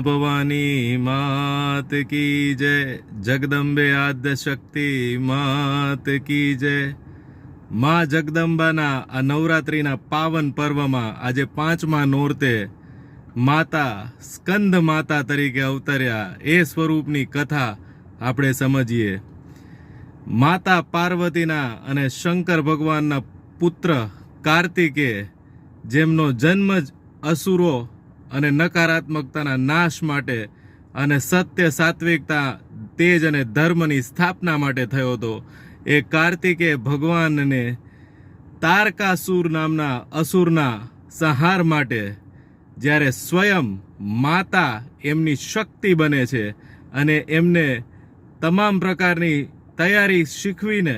ભવાની માત કી જય. જગદંબે આદ્ય શક્તિ માત કી જય. માં જગદંબાના આ નવરાત્રિના પાવન પર્વમાં આજે પાંચમા નોરતે માતા સ્કંદ માતા તરીકે અવતર્યા એ સ્વરૂપની કથા આપણે સમજીએ. માતા પાર્વતીના અને શંકર ભગવાનના પુત્ર કાર્તિકે જેમનો જન્મ જ અસુરો અને નકારાત્મકતાના નાશ માટે અને સત્ય, સાત્વિકતા, તેજ અને ધર્મની સ્થાપના માટે થયો હતો. એ કાર્તિકે ભગવાનને તારકાસુર નામના અસુરના સંહાર માટે જ્યારે સ્વયં માતા એમની શક્તિ બને છે અને એમને તમામ પ્રકારની તૈયારી શીખવીને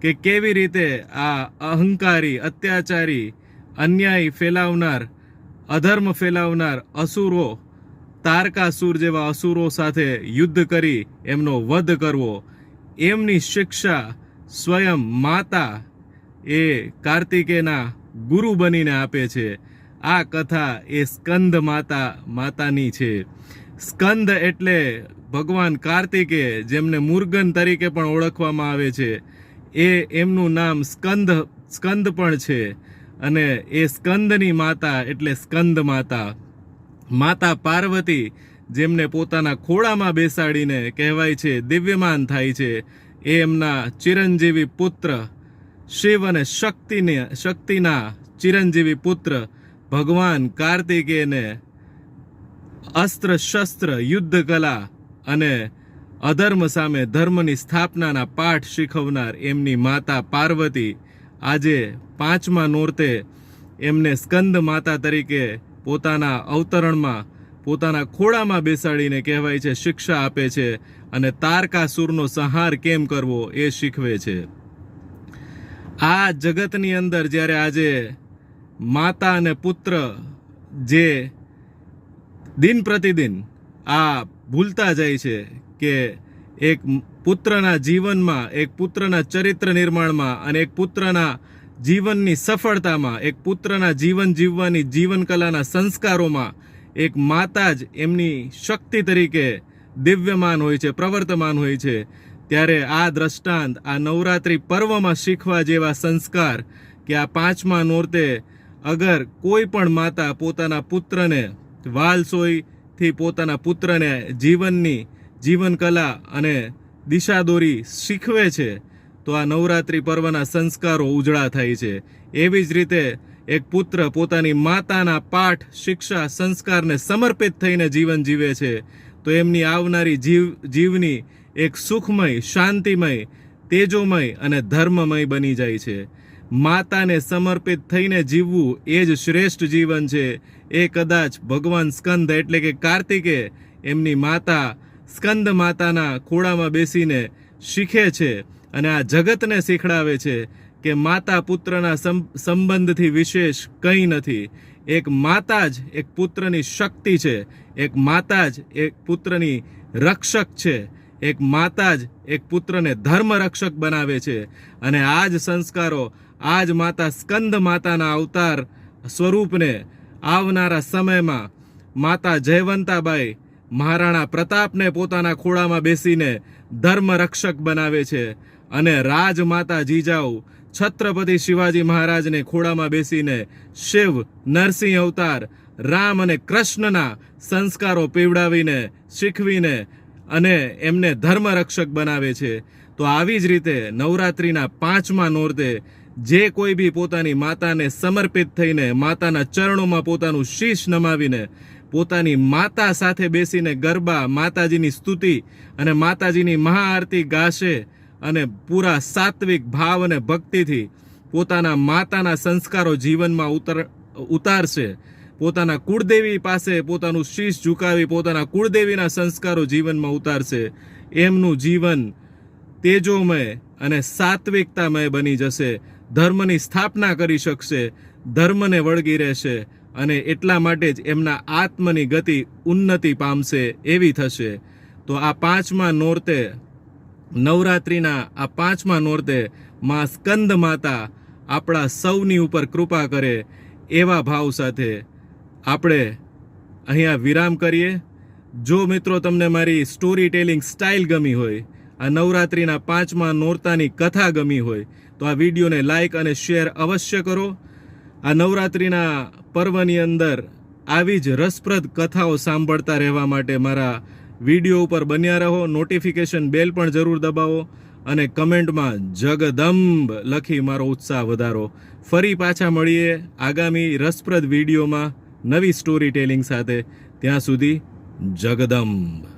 કે કેવી રીતે આ અહંકારી, અત્યાચારી, અન્યાય ફેલાવનાર અધર્મ ફેલાવનાર અસુરો તારકાસુર જેવા અસુરો સાથે યુદ્ધ કરી એમનો વધ કરવો. એમની શિક્ષા સ્વયં માતા એ કાર્તિકેયના ગુરુ બનીને આપે છે. આ કથા એ સ્કંદ માતા, માતાની છે. સ્કંદ એટલે ભગવાન કાર્તિકે જેમને મુર્ગન તરીકે પણ ઓળખવામાં આવે છે. એ એમનું નામ સ્કંદ સ્કંદ પણ છે. અને એ સ્કંદની માતા એટલે સ્કંદ માતા માતા પાર્વતી, જેમને પોતાના ખોળામાં બેસાડીને કહેવાય છે, દિવ્યમાન થાય છે, એ એમના ચિરંજીવી પુત્ર, શિવ અને શક્તિને, શક્તિના ચિરંજીવી પુત્ર, ભગવાન કાર્તિકેયને અસ્ત્ર શસ્ત્ર, યુદ્ધ કલા અને અધર્મ સામે ધર્મની સ્થાપનાના પાઠ શીખવનાર એમની માતા પાર્વતી આજે પાંચમા નોરતે એમને સ્કંદ માતા તરીકે પોતાના અવતરણમાં, પોતાના ખોળામાં બેસાડીને કહેવાય છે, શિક્ષા આપે છે અને તારકાસુરનો સંહાર કેમ કરવો એ શીખવે છે. આ જગતની અંદર જ્યારે આજે માતા અને પુત્ર જે દિન પ્રતિદિન આ ભૂલતા જાય છે કે એક પુત્રના જીવનમાં, એક પુત્રના ચરિત્ર નિર્માણમાં અને એક પુત્રના જીવનની સફળતામાં, એક પુત્રના જીવન જીવવાની જીવન કલાના સંસ્કારોમાં એક માતા જ એમની શક્તિ તરીકે દિવ્યમાન હોય છે, પ્રવર્તમાન હોય છે. ત્યારે આ દ્રષ્ટાંત, આ નવરાત્રિ પર્વમાં શીખવા જેવા સંસ્કાર કે આ પાંચમા નોરતે અગર કોઈ પણ માતા પોતાના પુત્રને વાલસોઈથી પોતાના પુત્રને જીવનની જીવન કલા અને દિશાદોરી શીખવે છે, તો આ નવરાત્રિ પર્વના સંસ્કારો ઉજળા થાય છે. એવી જ રીતે એક પુત્ર પોતાની માતાના પાઠ, શિક્ષા, સંસ્કારને સમર્પિત થઈને જીવન જીવે છે. તો એમની આવનારી જીવ, જીવની એક સુખમય, શાંતિમય, તેજોમય અને ધર્મમય બની જાય છે. માતાને સમર્પિત થઈને જીવવું એ જ શ્રેષ્ઠ જીવન છે. એ કદાચ ભગવાન સ્કંદ એટલે કે કાર્તિકે એમની માતા સ્કંદ માતાના ખોળામાં બેસીને શીખે છે અને આ જગતને શીખડાવે છે કે માતા પુત્રના સંબંધથી વિશેષ કંઈ નથી. એક માતા જ એક પુત્રની શક્તિ છે. એક માતા જ એક પુત્રની રક્ષક છે. એક માતા જ એક પુત્રને ધર્મ રક્ષક બનાવે છે. અને આ જ સંસ્કારો, આ જ માતા સ્કંદ માતાના અવતાર સ્વરૂપને આવનારા સમયમાં માતા જયવંતાબાઈ મહારાણા પ્રતાપને પોતાના ખોળામાં બેસીને ધર્મ રક્ષક બનાવે છે અને રાજમાતા જીજાઉ છત્રપતિ શિવાજી મહારાજને ખોળામાં બેસીને શિવ, નરસિંહ અવતાર, રામ અને કૃષ્ણના સંસ્કારો પીવડાવીને, શીખવીને અને એમને ધર્મ રક્ષક બનાવે છે. તો આવી જ રીતે નવરાત્રિના પાંચમા નોરતે જે કોઈ બી પોતાની માતાને સમર્પિત થઈને માતાના ચરણોમાં પોતાનું શીશ નમાવીને પોતાની માતા સાથે બેસીને ગરબા, માતાજીની સ્તુતિ અને માતાજીની મહાઆરતી ગાશે અને પૂરા સાત્વિક ભાવ અને ભક્તિથી પોતાના માતાના સંસ્કારો જીવનમાં ઉતર, ઉતારશે. પોતાના કુળદેવી પાસે પોતાનું શીશ ઝુકાવી પોતાના કુળદેવીના સંસ્કારો જીવનમાં ઉતારશે. એમનું જીવન તેજોમય અને સાત્વિકતામય બની જશે. ધર્મની સ્થાપના કરી શકશે. ધર્મને વળગી રહેશે. અને એટલા માટે જ એમના આત્મની ગતિ ઉન્નતિ પામશે એવી થશે. તો આ પાંચમા નોરતે, નવરાત્રિના આ પાંચમા નોરતે માં સ્કંદ માતા આપણા સૌની ઉપર કૃપા કરે એવા ભાવ સાથે આપણે અહીંયા વિરામ કરીએ. જો મિત્રો તમને મારી સ્ટોરી ટેલિંગ સ્ટાઇલ ગમી હોય, આ નવરાત્રિના પાંચમા નોરતાની કથા ગમી હોય, તો આ વિડીયોને લાઇક અને શેર અવશ્ય કરો. આ નવરાત્રિના પર્વની અંદર આવી જ રસપ્રદ કથાઓ સાંભળતા રહેવા માટે મારા વીડિયો ઉપર બન્યા રહો. નોટિફિકેશન બેલ પણ જરૂર દબાવો અને કમેન્ટમાં જગદંબ લખી મારો ઉત્સાહ વધારો. ફરી પાછા મળીએ આગામી રસપ્રદ વિડીયોમાં નવી સ્ટોરી ટેલિંગ સાથે. ત્યાં સુધી જગદંબ.